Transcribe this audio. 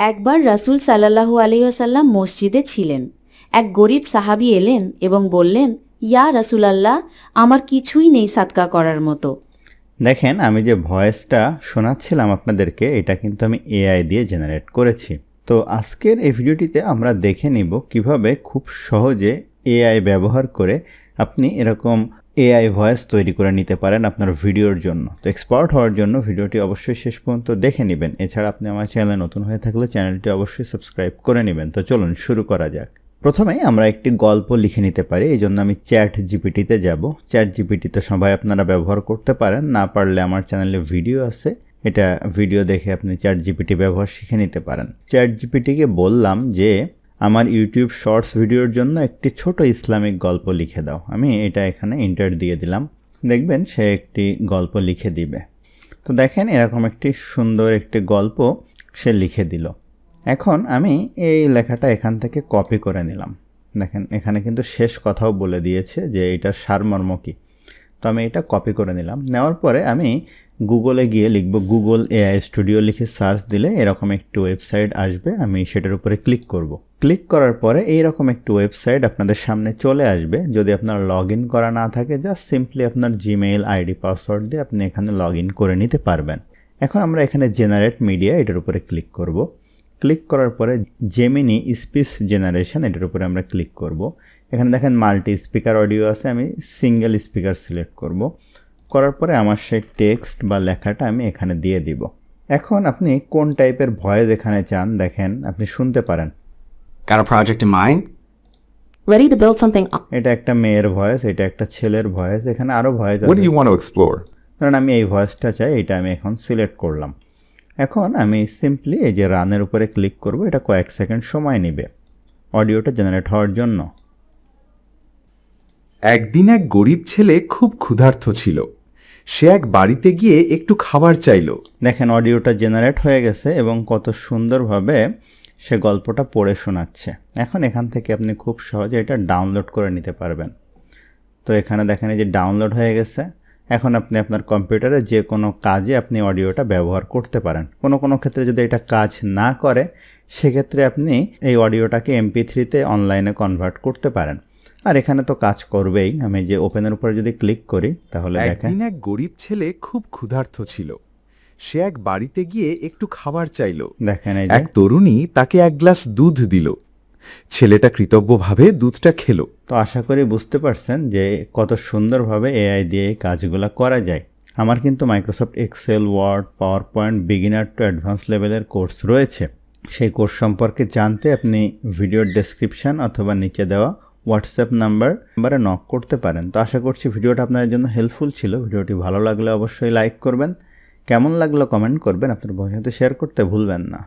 একবার রাসুল সাল্লাহু আলহিহাসাল্লাম মসজিদে ছিলেন। এক গরিব সাহাবি এলেন এবং বললেন, ইয়া রাসূলাল্লাহ, আমার কিছুই নেই সাতকা করার মতো। দেখেন, আমি যে ভয়েসটা শোনাচ্ছিলাম আপনাদেরকে, এটা কিন্তু আমি এআই দিয়ে জেনারেট করেছি। তো আজকের এই ভিডিওটিতে আমরা দেখে নিব কীভাবে খুব সহজে এআই ব্যবহার করে আপনি এরকম এআই ভয়েস তৈরি করে নিতে পারেন আপনার ভিডিওর জন্য। তো এক্সপার্ট হওয়ার জন্য ভিডিওটি অবশ্যই শেষ পর্যন্ত দেখে নেবেন। এছাড়া আপনি আমার চ্যানেলে নতুন হয়ে থাকলে চ্যানেলটি অবশ্যই সাবস্ক্রাইব করে নেবেন। তো চলুন শুরু করা যাক। প্রথমে আমরা একটি গল্প লিখে নিতে পারি। এই জন্য আমি চ্যাট জিপিটিতে যাব। চ্যাট জিপিটি তো সবাই আপনারা ব্যবহার করতে পারেন। না পারলে আমার চ্যানেলে ভিডিও আছে। এটা ভিডিও দেখে আপনি চ্যাট জিপিটি ব্যবহার শিখে নিতে পারেন। চ্যাট জিপিটিকে বললাম যে আমার ইউটিউব শর্টস ভিডিওর জন্য একটি ছোট ইসলামিক গল্প লিখে দাও। আমি এটা এখানে ইন্টার দিয়ে দিলাম। দেখবেন সে একটি গল্প লিখে দিবে। তো দেখেন, এরকম একটি সুন্দর একটি গল্প সে লিখে দিল। এখন আমি এই লেখাটা এখান থেকে কপি করে নিলাম। দেখেন, এখানে কিন্তু শেষ কথাও বলে দিয়েছে যে এটার সারমর্ম কী। তো আমি এটা কপি করে নিলাম। নেওয়ার পরে আমি গুগলে গিয়ে লিখব গুগল এআই স্টুডিও লিখে সার্চ দিলে এরকম একটি ওয়েবসাইট আসবে। আমি সেটার উপরে ক্লিক করব। ক্লিক করার পরে এইরকম একটি ওয়েবসাইট আপনাদের সামনে চলে আসবে। যদি আপনার লগ করা না থাকে জাস্ট সিম্পলি আপনার জিমেইল আইডি পাসওয়ার্ড দিয়ে আপনি এখানে লগ করে নিতে পারবেন। এখন আমরা এখানে জেনারেট মিডিয়া এটার উপরে ক্লিক করব। ক্লিক করার পরে জেমিনি স্পিচ জেনারেশন এটার উপরে আমরা ক্লিক করব। এখানে দেখেন মাল্টি স্পিকার অডিও আছে আমি সিঙ্গেল স্পিকার সিলেক্ট করব। করার পরে আমার সেই টেক্সট বা লেখাটা আমি এখানে দিয়ে দিব। এখন আপনি কোন টাইপের ভয়েস এখানে চান দেখেন আপনি শুনতে পারেন। Got a project in mind? Ready to build something এটা একটা মেয়ের ভয়েস এটা একটা ছেলের ভয়েস এখানে আরও ভয়েস What do আছে। you want to explore? কারণ আমি এই ভয়েসটা চাই এটা আমি এখন সিলেক্ট করলাম। এখন আমি সিম্পলি এই যে রানের উপরে ক্লিক করব এটা কয়েক সেকেন্ড সময় নেবে। অডিওটা জেনারেট হওয়ার জন্য। একদিন এক গরিব ছেলে খুব ক্ষুধার্ত ছিল। সে এক বাড়িতে গিয়ে একটু খাবার চাইল। দেখেন অডিওটা জেনারেট হয়ে গেছে এবং কত সুন্দরভাবে সে গল্পটা পড়ে শোনাচ্ছে। এখন এখান থেকে আপনি খুব সহজে এটা ডাউনলোড করে নিতে পারবেন। তো এখানে দেখেন এই যে ডাউনলোড হয়ে গেছে। এখন আপনি আপনার কম্পিউটারে যে কোনো কাজে আপনি অডিওটা ব্যবহার করতে পারেন। কোনো কোনো ক্ষেত্রে যদি এটা কাজ না করে সেক্ষেত্রে আপনি এই অডিওটাকে এমপি থ্রিতে অনলাইনে কনভার্ট করতে পারেন। আর এখানে তো কাজ করবেই। আমি যে ওপেনের উপরে যদি ক্লিক করি তাহলে একদিন এক গরিব ছেলে খুব ক্ষুধার্ত ছিল। সে এক বাড়িতে গিয়ে একটু খাবার চাইল। দেখেন এক তরুণী তাকে এক গ্লাস দুধ দিল। ছেলেটা কৃতজ্ঞভাবে দুধটা খেলো। তো আশা করি বুঝতে পারছেন যে কত সুন্দরভাবে এআই দিয়ে কাজগুলো করা যায়। আমার কিন্তু Microsoft Excel Word Power Point beginner to advance লেভেলের কোর্স রয়েছে। সেই কোর্স সম্পর্কে জানতে আপনি ভিডিওর ডেসক্রিপশন অথবা নিচে দেওয়া হোয়াটসঅ্যাপ নাম্বার নাম্বারে নক করতে পারেন। তো আশা করছি ভিডিওটা আপনাদের জন্য হেল্পফুল ছিল। ভিডিওটি ভালো লাগলে অবশ্যই লাইক করবেন। কেমন লাগল কমেন্ট করবেন। আপনার বন্ধুদের সাথে শেয়ার করতে ভুলবেন না।